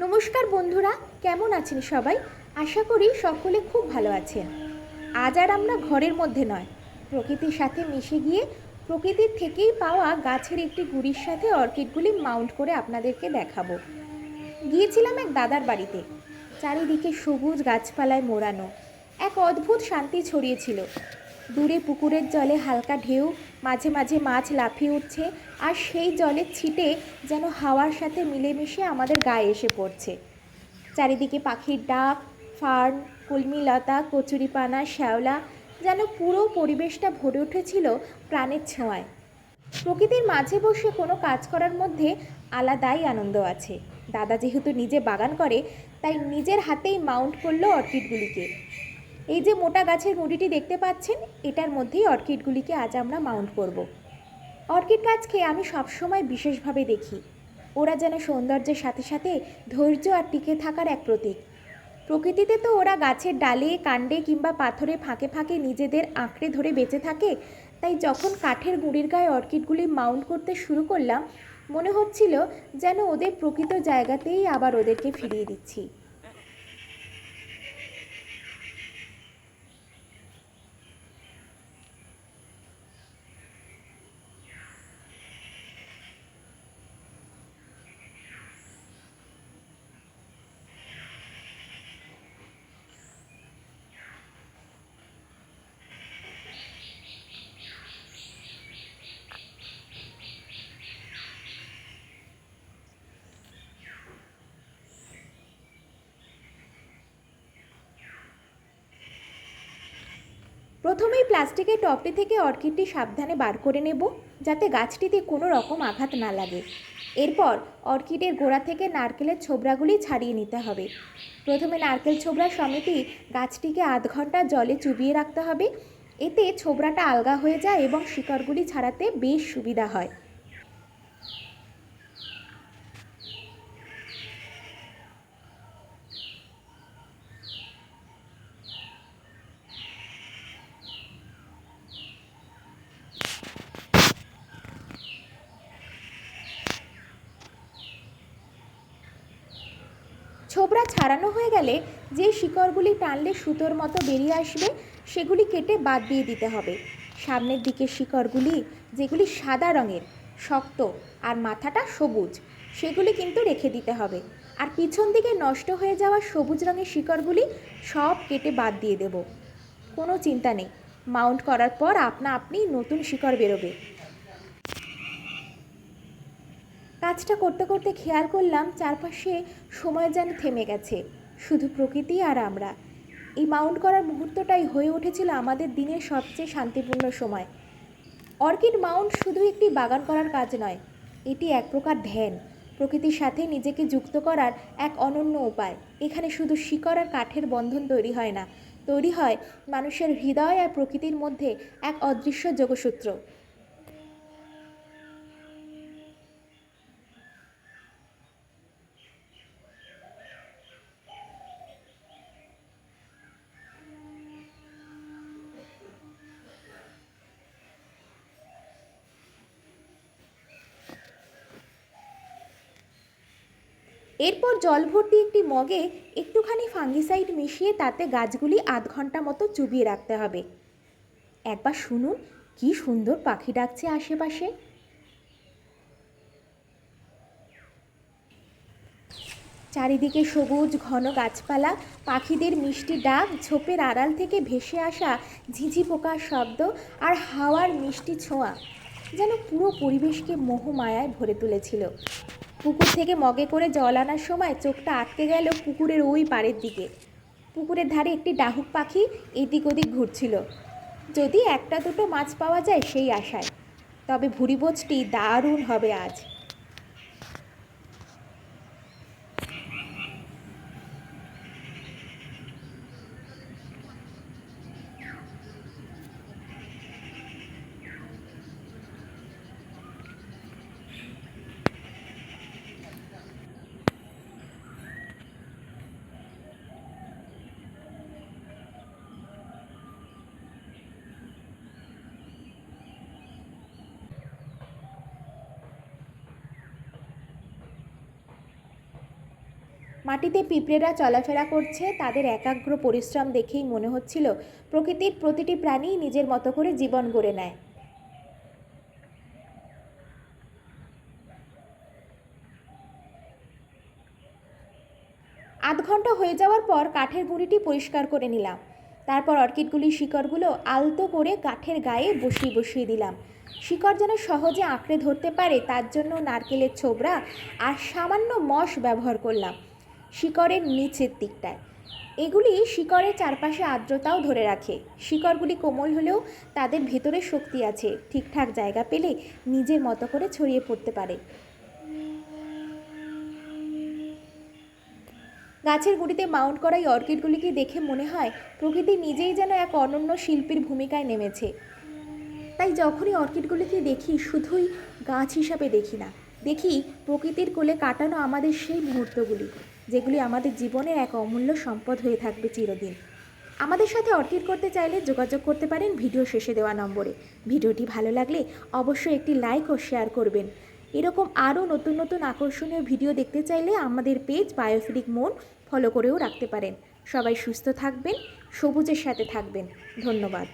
নমস্কার বন্ধুরা, কেমন আছেন সবাই? আশা করি সকলে খুব ভালো আছেন। আজ আর আমরা ঘরের মধ্যে নয়, প্রকৃতির সাথে মিশে গিয়ে প্রকৃতির থেকেই পাওয়া গাছের একটি গুড়ির সাথে অর্কিডগুলি মাউন্ট করে আপনাদেরকে দেখাবো। গিয়েছিলাম এক দাদার বাড়িতে। চারিদিকে সবুজ গাছপালায় মোড়ানো, এক অদ্ভুত শান্তি ছড়িয়েছিল দূরে পুকুরের জলে হালকা ঢেউ, মাঝে মাঝে মাছ লাফিয়ে উঠছে, আর সেই জলের ছিটে যেন হাওয়ার সাথে মিলেমিশে আমাদের গায়ে এসে পড়ছে। চারিদিকে পাখির ডাক, ফার্ন, কুলমিলতা, কচুরিপানা, শ্যাওলা, যেন পুরো পরিবেশটা ভরে উঠেছিল প্রাণের ছোঁয়ায়। প্রকৃতির মাঝে বসে কোনো কাজ করার মধ্যে আলাদাই আনন্দ আছে। দাদা যেহেতু নিজে বাগান করে, তাই নিজের হাতেই মাউন্ট করল অর্কিডগুলিকে। এই যে মোটা গাছের মুড়িটি দেখতে পাচ্ছেন, এটার মধ্যেই অর্কিডগুলিকে আজ আমরা মাউন্ট করব। অর্কিড গাছকে আমি সবসময় বিশেষভাবে দেখি। ওরা যেন সৌন্দর্যের সাথে সাথে ধৈর্য আর টিকে থাকার এক প্রতীক। প্রকৃতিতে তো ওরা গাছের ডালে, কাণ্ডে কিংবা পাথরে ফাঁকে ফাঁকে নিজেদের আঁকড়ে ধরে বেঁচে থাকে, তাই যখন কাঠের গুঁড়ির গায়ে অর্কিডগুলি মাউন্ট করতে শুরু করলাম, মনে হচ্ছিল যেন ওদের প্রকৃত জায়গাতেই আবার ওদেরকে ফিরিয়ে দিচ্ছি। প্রথমেই প্লাস্টিকের টপটি থেকে অর্কিডটি সাবধানে বার করে নেব, যাতে গাছটিতে কোনো রকম আঘাত না লাগে। এরপর অর্কিডের গোড়া থেকে নারকেলের ছোবড়াগুলি ছাড়িয়ে নিতে হবে। প্রথমে নারকেল ছোবড়া সমেতই গাছটিকে আধ ঘণ্টা জলে চুবিয়ে রাখতে হবে। এতে ছোবড়াটা আলগা হয়ে যায় এবং শিকড়গুলি ছাড়াতে বেশ সুবিধা হয়। ছোবড়া ছাড়ানো হয়ে গেলে যে শিকড়গুলি টানলে সুতোর মতো বেরিয়ে আসবে, সেগুলি কেটে বাদ দিয়ে দিতে হবে। সামনের দিকের শিকড়গুলি, যেগুলি সাদা রঙের, শক্ত আর মাথাটা সবুজ, সেগুলি কিন্তু রেখে দিতে হবে। আর পিছন দিকে নষ্ট হয়ে যাওয়া সবুজ রঙের শিকড়গুলি সব কেটে বাদ দিয়ে দেব। কোনো চিন্তা নেই। মাউন্ট করার পর আপনা আপনি নতুন শিকড় বেরোবে। কাজটা করতে করতে খেয়াল করলাম চারপাশে সময় যেন থেমে গেছে, শুধু প্রকৃতি আর আমরা। এই মাউন্ট করার মুহূর্তটাই হয়ে উঠেছিল আমাদের দিনের সবচেয়ে শান্তিপূর্ণ সময়। অর্কিড মাউন্ট শুধু একটি বাগান করার কাজ নয়, এটি এক প্রকার ধ্যান, প্রকৃতির সাথে নিজেকে যুক্ত করার এক অনন্য উপায়। এখানে শুধু শিকড় আর কাঠের বন্ধন তৈরি হয় না, তৈরি হয় মানুষের হৃদয় আর প্রকৃতির মধ্যে এক অদৃশ্য যোগসূত্র। এরপর জল ভর্তি একটি মগে একটুখানি ফাঙ্গিসাইড মিশিয়ে তাতে গাছগুলি আধ ঘণ্টা মতো চুবিয়ে রাখতে হবে। একবার শুনুন, কি সুন্দর পাখি ডাকছে আশেপাশে। চারিদিকে সবুজ, ঘন গাছপালা, পাখিদের মিষ্টি ডাক, ঝোপের আড়াল থেকে ভেসে আসা ঝিঝি পোকার শব্দ আর হাওয়ার মিষ্টি ছোঁয়া যেন পুরো পরিবেশকে মোহমায়ায় ভরে তুলেছিল। পুকুর থেকে মগে করে জল আনার সময় চোখটা আটকে গেল পুকুরের ওই পাড়ের দিকে। পুকুরের ধারে একটি ডাহুক পাখি এদিক ওদিক ঘুরছিল। যদি একটা দুটো মাছ পাওয়া যায় সেই আশায়। তবে ভুরিভোজটি দারুণ হবে আজ। মাটিতে পিঁপড়েরা চলাফেরা করছে, তাদের একাগ্র পরিশ্রম দেখেই মনে হচ্ছিল প্রকৃতির প্রতিটি প্রাণী নিজের মতো করে জীবন গড়ে নেয়। আধ ঘণ্টা হয়ে যাওয়ার পর কাঠের গুঁড়িটি পরিষ্কার করে নিলাম। তারপর অর্কিডগুলির শিকড়গুলো আলতো করে কাঠের গায়ে বসিয়ে বসিয়ে দিলাম। শিকড় যেন সহজে আঁকড়ে ধরতে পারে, তার জন্য নারকেলের ছোবড়া আর সামান্য মশ ব্যবহার করলাম। শিকড়ের নিচের দিকটায়। এগুলি শিকড়ের চারপাশে আর্দ্রতাও ধরে রাখে। শিকড়গুলি কোমল হলেও তাদের ভেতরে শক্তি আছে। ঠিকঠাক জায়গা পেলে নিজের মতো করে ছড়িয়ে পড়তে পারে। গাছের গুঁড়িতে মাউন্ট করা এই অর্কিডগুলিকে দেখে মনে হয় প্রকৃতি নিজেই যেন এক অনন্য শিল্পীর ভূমিকায় নেমেছে। তাই যখনই অর্কিডগুলিকে দেখি, শুধুই গাছ হিসাবে দেখি না, দেখি প্রকৃতির কোলে কাটানো আমাদের সেই মুহূর্তগুলি। যেগুলি আমাদের জীবনের এক অমূল্য সম্পদ হয়ে থাকবে চিরদিন। আমাদের সাথে অর্কিড করতে চাইলে যোগাযোগ করতে পারেন ভিডিও শেষে দেওয়া নম্বরে। ভিডিওটি ভালো লাগলে অবশ্যই একটি লাইক ও শেয়ার করবেন। এরকম আরও নতুন নতুন আকর্ষণীয় ভিডিও দেখতে চাইলে আমাদের পেজ বায়োফিলিক মন ফলো করেও রাখতে পারেন। সবাই সুস্থ থাকবেন, সবুজের সাথে থাকবেন। ধন্যবাদ।